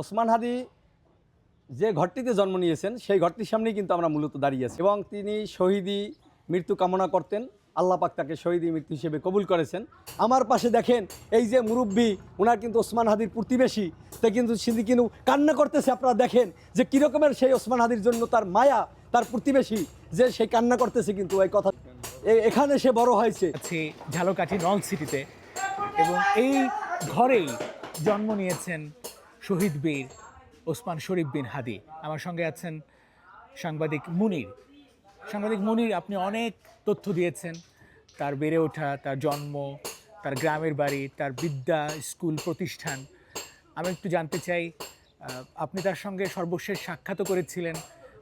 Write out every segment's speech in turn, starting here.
ওসমান হাদি যে ঘরটিতে জন্ম নিয়েছেন, সেই ঘরটির সামনেই কিন্তু আমরা মূলত দাঁড়িয়ে আছি এবং তিনি শহীদি মৃত্যু কামনা করতেন। আল্লাহ পাক তাকে শহীদি মৃত্যু হিসেবে কবুল করেছেন। আমার পাশে দেখেন, এই যে মুরব্বী ওনার কিন্তু ওসমান হাদির প্রতিবেশী, তে কিন্তু সিদ্ধি কিন্তু কান্না করতেছে, আপনারা দেখেন যে কীরকমের সেই ওসমান হাদির জন্য তার মায়া, তার প্রতিবেশী, যে সেই কান্না করতেছে কিন্তু এই কথা। এখানে সে বড় হয়েছে। ঝালকাঠি নল সিটিতে এবং এই ঘরেই জন্ম নিয়েছেন শহীদ বীর ওসমান শরীফ বিন হাদি। আমার সঙ্গে আছেন সাংবাদিক মুনির। সাংবাদিক মুনির, আপনি অনেক তথ্য দিয়েছেন। তার বেড়ে ওঠা, তার জন্ম, তার গ্রামের বাড়ি, তার বিদ্যা, স্কুল প্রতিষ্ঠান। আমি একটু জানতে চাই আপনি তার সঙ্গে সর্বশেষ সাক্ষাৎও করেছিলেন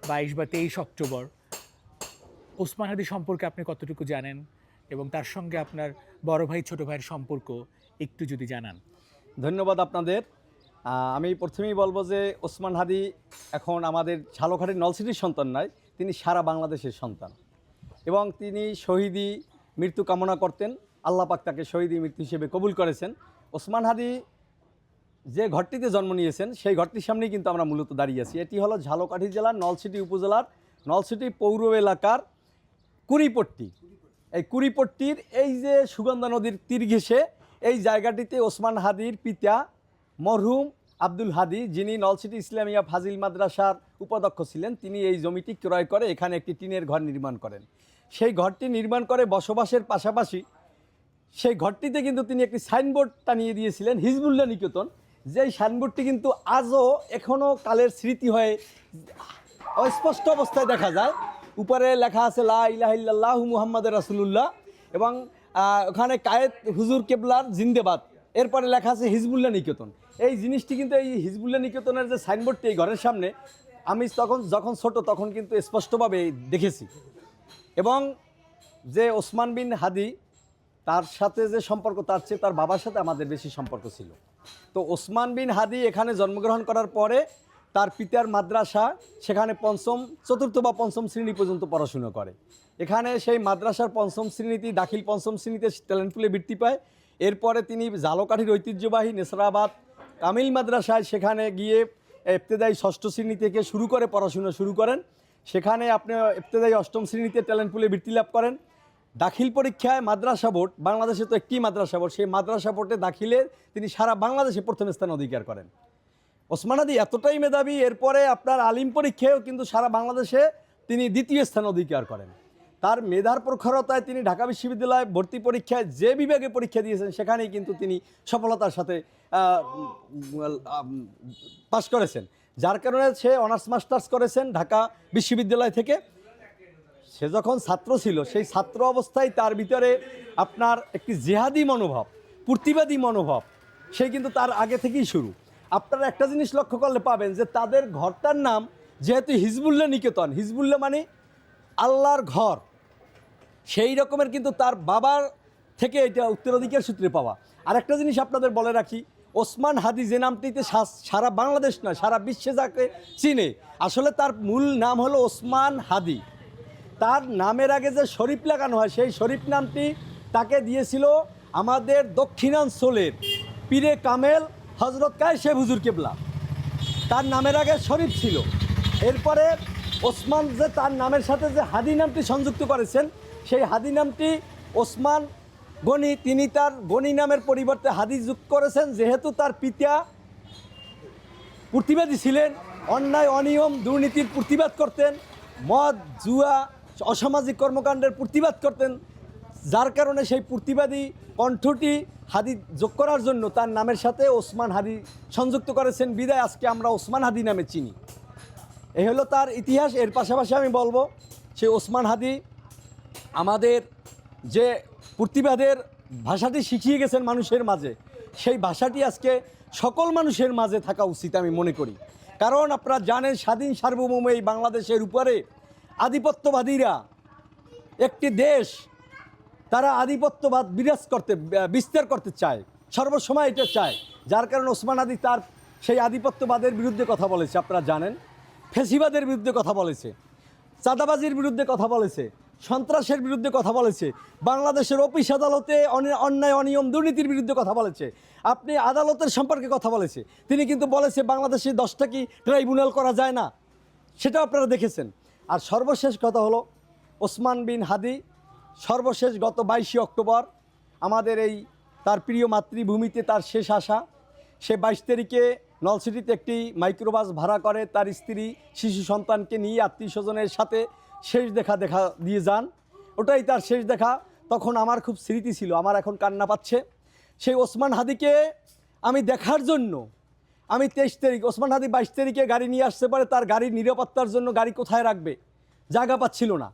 বাইশ বা তেইশ অক্টোবর। ওসমান হাদি সম্পর্কে আপনি কতটুকু জানেন? এবং তার সঙ্গে আপনার বড় ভাই, ছোট ভাইয়ের সম্পর্ক একটু যদি জানান। ধন্যবাদ আপনাদের। আমি প্রথমেই বলব যে ওসমান হাদি এখন আমাদের ঝালকাঠির নলসিটির সন্তান নয়, তিনি সারা বাংলাদেশের সন্তান। এবং তিনি শহীদি মৃত্যু কামনা করতেন, আল্লাহ পাক তাকে শহীদি মৃত্যু হিসেবে কবুল করেছেন। ওসমান হাদি যে ঘরটিতে জন্ম নিয়েছেন, সেই ঘরটির সামনেই কিন্তু আমরা মূলত দাঁড়িয়ে আছি। এটি হলো ঝালকাঠি জেলার নলসিটি উপজেলার নলসিটি পৌর এলাকার কুড়িপট্টি। এই কুড়িপট্টির এই যে সুগন্ধা নদীর তীর ঘেঁষে এই জায়গাটিতে ওসমান হাদির পিতা মরহুম আব্দুল হাদি, যিনি নলসিটি ইসলামিয়া ফাজিল মাদ্রাসার উপাধ্যক্ষ ছিলেন, তিনি এই জমিটি ক্রয় করে এখানে একটি টিনের ঘর নির্মাণ করেন। সেই ঘরটি নির্মাণ করে বসবাসের পাশাপাশি সেই ঘরটিতে কিন্তু তিনি একটি সাইনবোর্ড টানিয়ে দিয়েছিলেন, হিজবুল্লাহ নিকেতন। যেই সাইনবোর্ডটি কিন্তু আজও এখনও কালের স্মৃতি হয়ে অস্পষ্ট অবস্থায় দেখা যায়। উপরে লেখা আছে, লা ইলাহিল্লাহ মুহাম্মদ রাসুলুল্লাহ এবং ওখানে কায়েত হুজুর কেবলার জিন্দেবাদ। এরপরে লেখা আছে, হিজবুল্লাহ নিকেতন এই জিনিসটি কিন্তু এই হিজবুল্লাহ নিকেতনের যে সাইনবোর্ডটি এই ঘরের সামনে, আমি তখন যখন ছোট তখন কিন্তু স্পষ্টভাবে দেখেছি। এবং যে ওসমান বিন হাদি, তার সাথে যে সম্পর্ক, তার চেয়ে তার বাবার সাথে আমাদের বেশি সম্পর্ক ছিল। তো ওসমান বিন হাদি এখানে জন্মগ্রহণ করার পরে তার পিতার মাদ্রাসা সেখানে পঞ্চম, চতুর্থ বা পঞ্চম শ্রেণি পর্যন্ত পড়াশুনো করে। এখানে সেই মাদ্রাসার পঞ্চম শ্রেণীতে দাখিল পঞ্চম শ্রেণীতে ট্যালেন্ট পুলে বৃত্তি পায়। এরপরে তিনি জালকাঠির ঐতিহ্যবাহী নেসরাবাদ কামিল মাদ্রাসায় সেখানে গিয়ে ইবতেদায়ী ষষ্ঠ শ্রেণি থেকে শুরু করে পড়াশোনা শুরু করেন। সেখানে আপনি ইবতেদায়ী অষ্টম শ্রেণীতে ট্যালেন্ট পুলে বৃত্তি লাভ করেন। দাখিল পরীক্ষায় মাদ্রাসা বোর্ড, বাংলাদেশে তো একটি মাদ্রাসা বোর্ড, সেই মাদ্রাসা বোর্ডে দাখিলে তিনি সারা বাংলাদেশে প্রথম স্থান অধিকার করেন। ওসমানাদি এতটাই মেধাবী, এরপরে আপনার আলিম পরীক্ষায়ও কিন্তু সারা বাংলাদেশে তিনি দ্বিতীয় স্থান অধিকার করেন। তার মেধার প্রখরতায় তিনি ঢাকা বিশ্ববিদ্যালয়ে ভর্তি পরীক্ষায় যে বিভাগে পরীক্ষা দিয়েছেন, সেখানেই কিন্তু তিনি সফলতার সাথে পাশ করেছেন। যার কারণে সে অনার্স মাস্টার্স করেছেন ঢাকা বিশ্ববিদ্যালয় থেকে। সে যখন ছাত্র ছিল, সেই ছাত্র অবস্থায় তার ভিতরে আপনার একটি জেহাদি মনোভাব, প্রতিবাদী মনোভাব, সে কিন্তু তার আগে থেকেই শুরু। আপনারা একটা জিনিস লক্ষ্য করলে পাবেন যে তাদের ঘরটার নাম যেহেতু হিজবুল্লাহ নিকেতন। হিজবুল্লাহ মানে আল্লাহর ঘর, সেই রকমের কিন্তু তার বাবার থেকে এটা উত্তরাধিকার সূত্রে পাওয়া। আর একটা জিনিস আপনাদের বলে রাখি, ওসমান হাদি যে নামটিতে সারা বাংলাদেশ নয়, সারা বিশ্বে যাকে চিনে, আসলে তার মূল নাম হলো ওসমান হাদি। তার নামের আগে যে শরীফ লাগানো হয়, সেই শরীফ নামটি তাকে দিয়েছিল আমাদের দক্ষিণাঞ্চলের পীরে কামেল হজরত কায়সে হুজুর কেবলা। তার নামের আগে শরীফ ছিল। এরপরে ওসমান যে তার নামের সাথে যে হাদি নামটি সংযুক্ত করেছেন, সেই হাদি নামটি ওসমান গনি, তিনি তার গনি নামের পরিবর্তে হাদি যোগ করেছেন। যেহেতু তার পিতা প্রতিবাদী ছিলেন, অন্যায়, অনিয়ম, দুর্নীতির প্রতিবাদ করতেন, মদ, জুয়া, অসামাজিক কর্মকাণ্ডের প্রতিবাদ করতেন, যার কারণে সেই প্রতিবাদী কণ্ঠটি হাদি যোগ করার জন্য তার নামের সাথে ওসমান হাদি সংযুক্ত করেছেন। বিদায়, আজকে আমরা ওসমান হাদি নামে চিনি। এই হলো তার ইতিহাস, এর পাশাপাশি আমি বলব সে ওসমান হাদি আমাদের যে প্রতিবাদের ভাষাটি শিখিয়ে গেছেন মানুষের মাঝে, সেই ভাষাটি আজকে সকল মানুষের মাঝে থাকা উচিত আমি মনে করি। কারণ আপনারা জানেন, স্বাধীন সার্বভৌম এই বাংলাদেশের উপরে আধিপত্যবাদীরা একটি দেশ, তারা আধিপত্যবাদ বিরাজ করতে, বিস্তার করতে চায়, সর্বসময় এটা চায়। যার কারণে ওসমান আদি তার সেই আধিপত্যবাদের বিরুদ্ধে কথা বলেছে, আপনারা জানেন। ফেসিবাদের বিরুদ্ধে কথা বলেছে, চাঁদাবাজির বিরুদ্ধে কথা বলেছে, সন্ত্রাসের বিরুদ্ধে কথা বলেছে, বাংলাদেশের অফিস আদালতে অন্যায়, অনিয়ম, দুর্নীতির বিরুদ্ধে কথা বলেছে, আপনি আদালতের সম্পর্কে কথা বলেছে, তিনি কিন্তু বলেছে বাংলাদেশে দশটা কি ট্রাইব্যুনাল করা যায় না, সেটাও আপনারা দেখেছেন। আর সর্বশেষ কথা হলো, ওসমান বিন হাদি, সর্বশেষ গত বাইশে অক্টোবর, আমাদের এই তার প্রিয় মাতৃভূমিতে তার শেষ আশা, সে বাইশ তারিখে নলসিটিতে একটি মাইক্রোবাস ভাড়া করে তার স্ত্রী, শিশু সন্তানকে নিয়ে আত্মীয় স্বজনের সাথে শেষ দেখা দেখা দিয়ে যান। ওটাই তার শেষ দেখা। তখন আমার খুব স্মৃতি ছিল, আমার এখন কান্না পাচ্ছে। সেই ওসমান হাদিকে আমি দেখার জন্য, আমি তেইশ তারিখ, ওসমান হাদি বাইশ তারিখে গাড়ি নিয়ে আসতে পারে, তার গাড়ির নিরাপত্তার জন্য গাড়ি কোথায় রাখবে? জায়গা পাচ্ছিল না।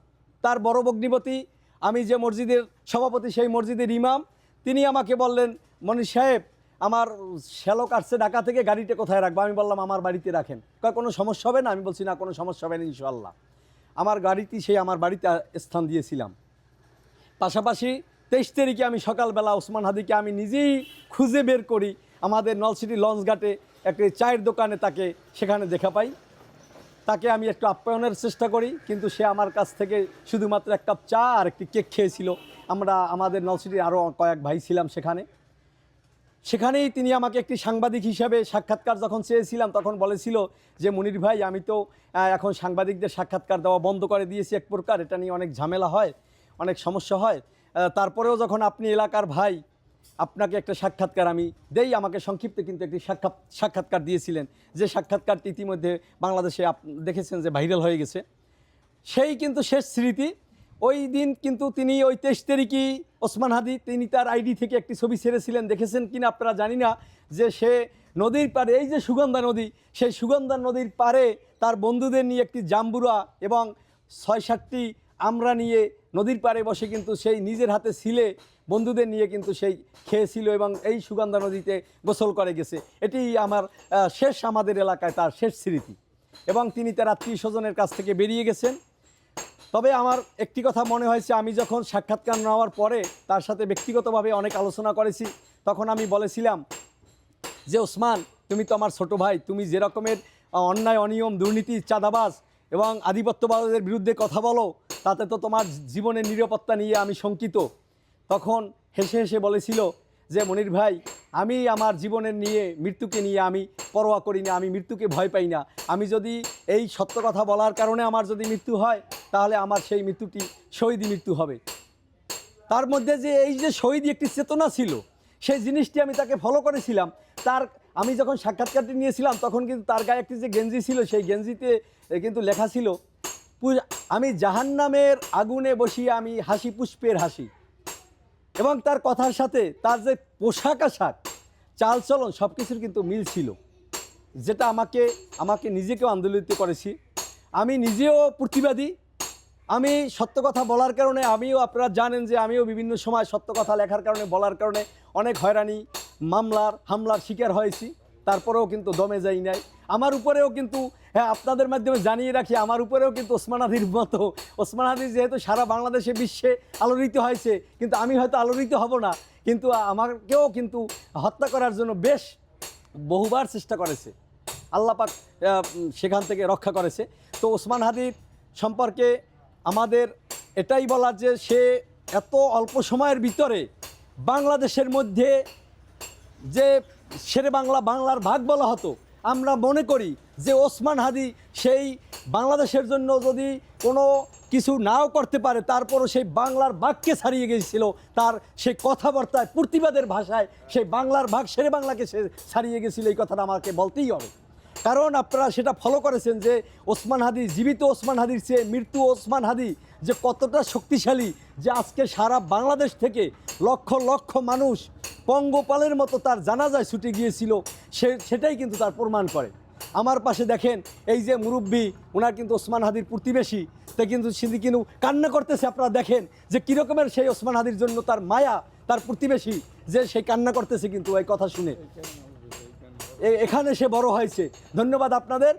তার বড় বগ্নিপতি আমি যে মসজিদের সভাপতি, সেই মসজিদের ইমাম, তিনি আমাকে বললেন মনীষ সাহেব আমার শ্যালক আসছে ঢাকা থেকে, গাড়িটা কোথায় রাখব? আমি বললাম, আমার বাড়িতে রাখেন। কয়, কোনো সমস্যা হবে না? আমি বলছি, না, কোনো সমস্যা হবে না ইনশাল্লাহ আমার গাড়িটি সেই আমার বাড়িতে স্থান দিয়েছিলাম। পাশাপাশি তেইশ তারিখে আমি সকালবেলা ওসমান হাদিকে আমি নিজেই খুঁজে বের করি। আমাদের নলসিটি লঞ্চ ঘাটে একটি চায়ের দোকানে তাকে সেখানে দেখা পাই। তাকে আমি একটু আপ্যায়নের চেষ্টা করি, কিন্তু সে আমার কাছ থেকে শুধুমাত্র এক কাপ চা আর একটি কেক খেয়েছিল। আমরা, আমাদের নলসিটির আরও কয়েক ভাই ছিলাম সেখানে। সেখানেই তিনি আমাকে একটি সাংবাদিক হিসাবে সাক্ষাৎকার যখন চেয়েছিলাম, তখন বলেছিল যে, মনির ভাই, আমি তো এখন সাংবাদিকদের সাক্ষাৎকার দেওয়া বন্ধ করে দিয়েছি এক প্রকার, এটা নিয়ে অনেক ঝামেলা হয়, অনেক সমস্যা হয়। তারপরেও যখন আপনি এলাকার ভাই, আপনাকে একটা সাক্ষাৎকার আমি দেই, আমাকে সংক্ষিপ্ত কিন্তু একটি সাক্ষাৎ, সাক্ষাৎকার দিয়েছিলেন। যে সাক্ষাৎকারটি ইতিমধ্যে বাংলাদেশে আপ, দেখেছেন যে ভাইরাল হয়ে গেছে। সেই কিন্তু শেষ স্মৃতি ওই দিন কিন্তু তিনি ওই তেইশ তারিখই ওসমান হাদি, তিনি তার আইডি থেকে একটি ছবি ছেড়েছিলেন। দেখেছেন কিনা আপনারা জানি না, যে সে নদীর পাড়ে, এই যে সুগন্ধা নদী, সেই সুগন্ধা নদীর পারে তার বন্ধুদের নিয়ে একটি জাম্বুরা এবং ছয় সাতটি আমরা নিয়ে নদীর পাড়ে বসে কিন্তু সেই নিজের হাতে ছিলে বন্ধুদের নিয়ে কিন্তু সেই খেয়েছিল এবং এই সুগন্ধা নদীতে গোসল করে গেছে। এটি আমার শেষ আমাদের এলাকায় তার শেষ স্মৃতি। এবং তিনি তার আত্মীয় স্বজনের কাছ থেকে বেরিয়ে গেছেন। তবে আমার একটি কথা মনে হয়েছে, আমি যখন সাক্ষাৎকার নেওয়ার পরে তার সাথে ব্যক্তিগতভাবে অনেক আলোচনা করেছি, তখন আমি বলেছিলাম যে, ওসমান, তুমি তো আমার ছোটো ভাই, তুমি যে রকমের অন্যায়, অনিয়ম, দুর্নীতি, চাঁদাবাজ এবং আধিপত্যবাদের বিরুদ্ধে কথা বলো, তাতে তো তোমার জীবনের নিরাপত্তা নিয়ে আমি শঙ্কিত। তখন হেসে হেসে বলেছিল যে, মনির ভাই, আমি আমার জীবনের নিয়ে মৃত্যুকে নিয়ে আমি পরোয়া করি না, আমি মৃত্যুকে ভয় পাই না। আমি যদি এই সত্য কথা বলার কারণে আমার যদি মৃত্যু হয় তাহলে আমার সেই মৃত্যুটি শহীদি মৃত্যু হবে। তার মধ্যে যে এই যে শহীদ একটি চেতনা ছিল, সেই জিনিসটি আমি তাকে ফলো করেছিলাম। তার আমি যখন সাক্ষাৎকারটি নিয়েছিলাম, তখন কিন্তু তার গায়ে একটি যে গেঞ্জি ছিল, সেই গেঞ্জিতে কিন্তু লেখা ছিল আমি জাহান্নামের আগুনে বসিয়ে আমি হাসি, পুষ্পের হাসি। এবং তার কথার সাথে তার যে পোশাক আশাক চালচলন সব কিছুর কিন্তু মিল ছিল, যেটা আমাকে আমাকে নিজেকেও আন্দোলিত করেছি। আমি নিজেও প্রতিবাদী আমি সত্য কথা বলার কারণে আমিও আপনারা জানেন যে আমিও বিভিন্ন সময় সত্য কথা লেখার কারণে বলার কারণে অনেক হয়রানি মামলার হামলার শিকার হয়েছি। তারপরেও কিন্তু দমে যাই নাই। আমার উপরেও কিন্তু হ্যাঁ আপনাদের মাধ্যমে জানিয়ে রাখি আমার উপরেও কিন্তু ওসমান আদির মতো ওসমান আদি যেহেতু সারা বাংলাদেশে বিশ্বে আলোড়িত হয়েছে কিন্তু আমি হয়তো আলোড়িত হব না। কিন্তু আমাকেও কিন্তু হত্যা করার জন্য বেশ বহুবার চেষ্টা করেছে। আল্লাহ পাক আহ, উম, সেখান থেকে রক্ষা করেছে। তো ওসমান হাদির সম্পর্কে আমাদের এটাই বলার যে সে এত অল্প সময়ের ভিতরে বাংলাদেশের মধ্যে যে শেরে বাংলা বাংলার ভাগ বলা হতো, আমরা মনে করি যে ওসমান হাদি সেই বাংলাদেশের জন্য যদি কোনো কিছু নাও করতে পারে, তারপরও সেই বাংলার ভাগকে ছাড়িয়ে গিয়েছিল, তার সেই কথাবার্তায়, প্রতিবাদের ভাষায় সেই বাংলার ভাগ শেরে বাংলাকে সে ছাড়িয়ে গেছিল এই কথাটা আমাকে বলতেই হবে। কারণ আপনারা সেটা ফলো করেছেন যে ওসমান হাদি, জীবিত ওসমান হাদির চেয়ে মৃত্যু ওসমান হাদি যে কতটা শক্তিশালী যে আজকে সারা বাংলাদেশ থেকে লক্ষ লক্ষ মানুষ পঙ্গপালের মতো তার জানাজায় ছুটে গিয়েছিল, সে, সেটাই কিন্তু তার প্রমাণ করে। আমার পাশে দেখেন এই যে মুরব্বী ওনার কিন্তু ওসমান হাদির প্রতিবেশী, তা কিন্তু সিন্ধি কিন্তু কান্না করতেছে, আপনারা দেখেন যে কীরকমের সেই ওসমান হাদির জন্য তার মায়া, তার প্রতিবেশী, যে সেই কান্না করতেছে কিন্তু এই কথা শুনে। এখানে সে বড় হয়েছে। ধন্যবাদ আপনাদের।